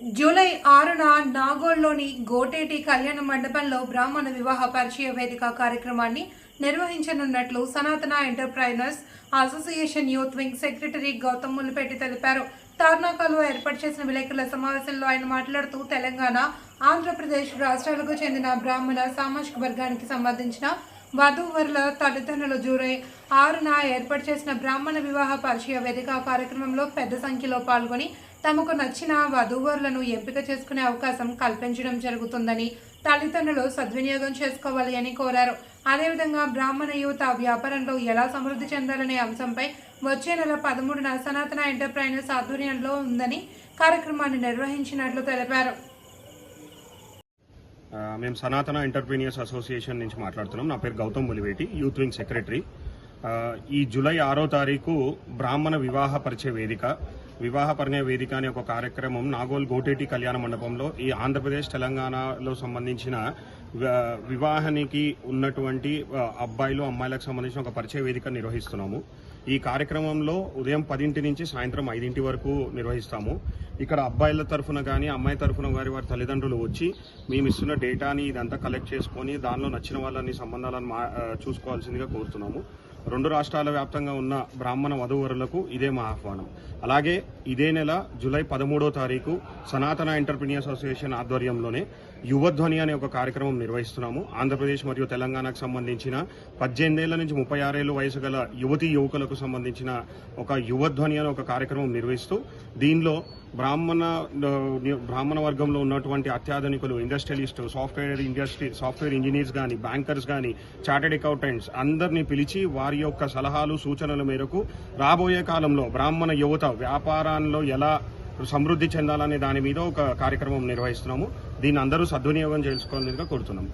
July ఆరున నాగోల్లోని గోటేటి కళ్యాణ మండపంలో బ్రాహ్మణ వివాహ పరిచయ వేదిక కార్యక్రమాన్ని నిర్వహించనున్నట్లు Sanatana entrepreneurs association youth wing secretary Gautam Mulpeti తెలిపారు. తార్నాకలో ఏర్పాటు చేసిన విలేకరుల సమావేశంలో ఆయన మాట్లాడుతూ తెలంగాణ ఆంధ్రప్రదేశ్ రాష్ట్రాలకు చెందిన బ్రాహ్మణ సామాజిక వర్గానికి సంబంధించిన వధూవరుల తల్లిదండ్రులు జూలై ఆరున ఏర్పాటు చేసిన బ్రాహ్మణ వివాహ పరిచయ వేదిక కార్యక్రమంలో పెద్ద సంఖ్యలో పాల్గొని తమకు నచ్చిన వధూవరులను ఎంపిక చేసుకునే అవకాశం కల్పించడం జరుగుతుందని తల్లిదండ్రులు సద్వినియోగం చేసుకోవాలి అని కోరారు. అదేవిధంగా బ్రాహ్మణ యువత వ్యాపారంలో ఎలా సమృద్ధి చెందాలనే అంశంపై వచ్చే నెల పదమూడున సనాతన ఎంటర్ప్రైనర్స్ ఆధ్వర్యంలో ఉందని కార్యక్రమాన్ని నిర్వహించినట్లు తెలిపారు. మేము సనాతన ఎంటర్ప్రీనియర్స్ అసోసియేషన్ నుంచి మాట్లాడుతున్నాం. నా పేరు Gautam Mulivety youth wing secretary. ఈ జూలై ఆరో తారీఖు బ్రాహ్మణ వివాహ పరిచయ వేదిక వివాహ పరిచయ వేదిక అనే ఒక కార్యక్రమం నాగోల్ గోటేటి కళ్యాణ మండపంలో ఈ ఆంధ్రప్రదేశ్ తెలంగాణలో సంబంధించిన వివాహానికి ఉన్నటువంటి అబ్బాయిలు అమ్మాయిలకు సంబంధించిన ఒక పరిచయ వేదిక నిర్వహిస్తున్నాము. ఈ కార్యక్రమంలో ఉదయం పదింటి నుంచి సాయంత్రం ఐదింటి వరకు నిర్వహిస్తాము. ఇక్కడ అబ్బాయిల తరఫున కానీ అమ్మాయి తరఫున వారి వారి తల్లిదండ్రులు వచ్చి మేము ఇస్తున్న డేటాని ఇదంతా కలెక్ట్ చేసుకొని దానిలో నచ్చిన వాళ్ళని సంబంధాలను మా చూసుకోవాల్సిందిగా కోరుతున్నాము. రెండు రాష్ట్రాల వ్యాప్తంగా ఉన్న బ్రాహ్మణ వధూవరులకు ఇదే మా ఆహ్వానం. అలాగే ఇదే నెల జూలై పదమూడో తారీఖు సనాతన ఎంటర్ప్రీనియర్ అసోసియేషన్ ఆధ్వర్యంలోనే యువధ్వని అనే ఒక కార్యక్రమం నిర్వహిస్తున్నాము. ఆంధ్రప్రదేశ్ మరియు తెలంగాణకు సంబంధించిన పద్దెనిమిదేళ్ళ నుంచి ముప్పై ఆరేళ్ళు వయసు గల యువతీ యువకులకు సంబంధించిన ఒక యువధ్వని అనే ఒక కార్యక్రమం నిర్వహిస్తూ దీనిలో బ్రాహ్మణ బ్రాహ్మణ వర్గంలో ఉన్నటువంటి అత్యాధునికులు industrialist software industry software engineers కానీ బ్యాంకర్స్ కానీ చార్టెడ్ అకౌంటెంట్స్ అందరినీ పిలిచి వారి వారి యొక్క సలహాలు సూచనల మేరకు రాబోయే కాలంలో బ్రాహ్మణ యువత వ్యాపారాల్లో ఎలా సమృద్ధి చెందాలనే దాని మీద ఒక కార్యక్రమం నిర్వహిస్తున్నాము. దీన్ని అందరూ సద్వినియోగం చేసుకోవాలని కోరుతున్నాము.